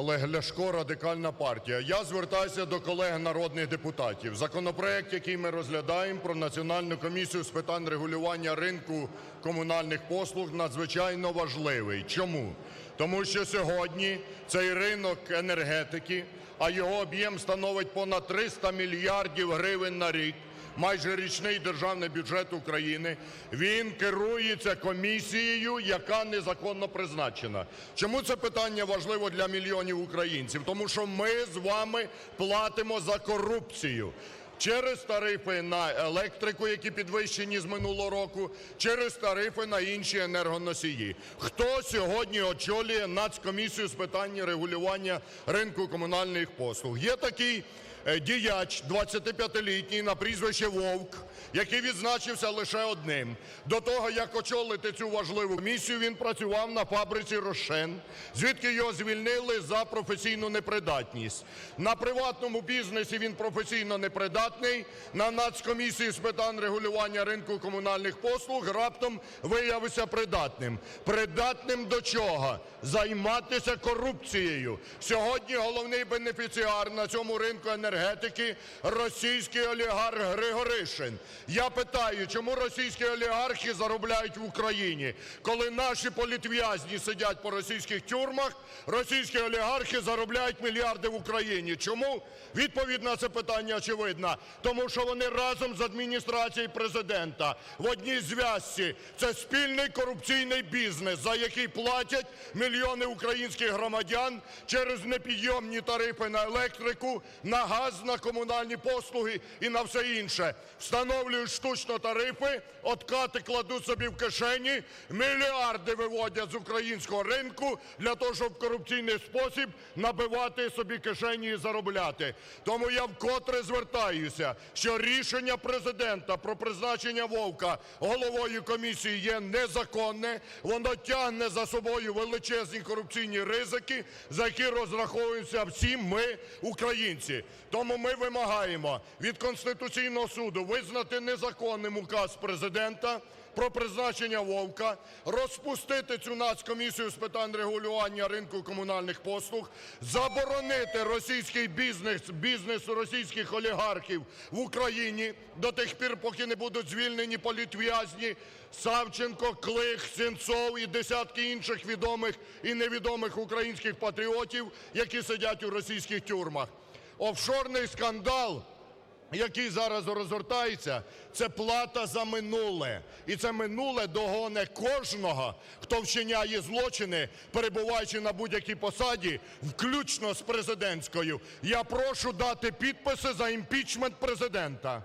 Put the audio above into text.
Олег Ляшко, Радикальна партія. Я звертаюся до колег народних депутатів. Законопроект, який ми розглядаємо про Національну комісію з питань регулювання ринку комунальних послуг, надзвичайно важливий. Чому? Тому що сьогодні цей ринок енергетики, а його об'єм становить понад 300 мільярдів гривень на рік, майже річний державний бюджет України, він керується комісією, яка незаконно призначена. Чому це питання важливо для мільйонів українців? Тому що ми з вами платимо за корупцію. Через тарифи на електрику, які підвищені з минулого року, через тарифи на інші енергоносії. Хто сьогодні очолює Нацкомісію з питань регулювання ринку комунальних послуг? Є такий діяч, 25-літній, на прізвище Вовк, який відзначився лише одним. До того, як очолити цю важливу місію, він працював на фабриці «Рошен», звідки його звільнили за професійну непридатність. На приватному бізнесі він професійно непридатний, на Нацкомісії з питань регулювання ринку комунальних послуг раптом виявився придатним. Придатним до чого? Займатися корупцією. Сьогодні головний бенефіціар на цьому ринку енергетики – російський олігарх Григоришин. Я питаю, чому російські олігархи заробляють в Україні? Коли наші політв'язні сидять по російських тюрмах, російські олігархи заробляють мільярди в Україні. Чому? Відповідь на це питання очевидна. Тому що вони разом з адміністрацією президента в одній зв'язці. Це спільний корупційний бізнес, за який платять мільйони українських громадян через непідйомні тарифи на електрику, на газ, на комунальні послуги і на все інше. Встановлюють штучно тарифи, откати кладуть собі в кишені, мільярди виводять з українського ринку для того, щоб в корупційний спосіб набивати собі кишені і заробляти. Тому я вкотре звертаюся, що рішення Президента про призначення Вовка головою комісії є незаконне, воно тягне за собою величезні корупційні ризики, за які розраховуємося всі ми, українці. Тому ми вимагаємо від Конституційного суду визнати незаконним указ Президента про призначення Вовка, розпустити цю Нацкомісію з питань регулювання ринку комунальних послуг, заборонити російський бізнес, бізнес російських олігархів в Україні до тих пір, поки не будуть звільнені політв'язні Савченко, Клих, Сенцов і десятки інших відомих і невідомих українських патріотів, які сидять у російських тюрмах. Офшорний скандал який зараз розгортається, це плата за минуле. І це минуле догоне кожного, хто вчиняє злочини, перебуваючи на будь-якій посаді, включно з президентською. Я прошу дати підписи за імпічмент президента.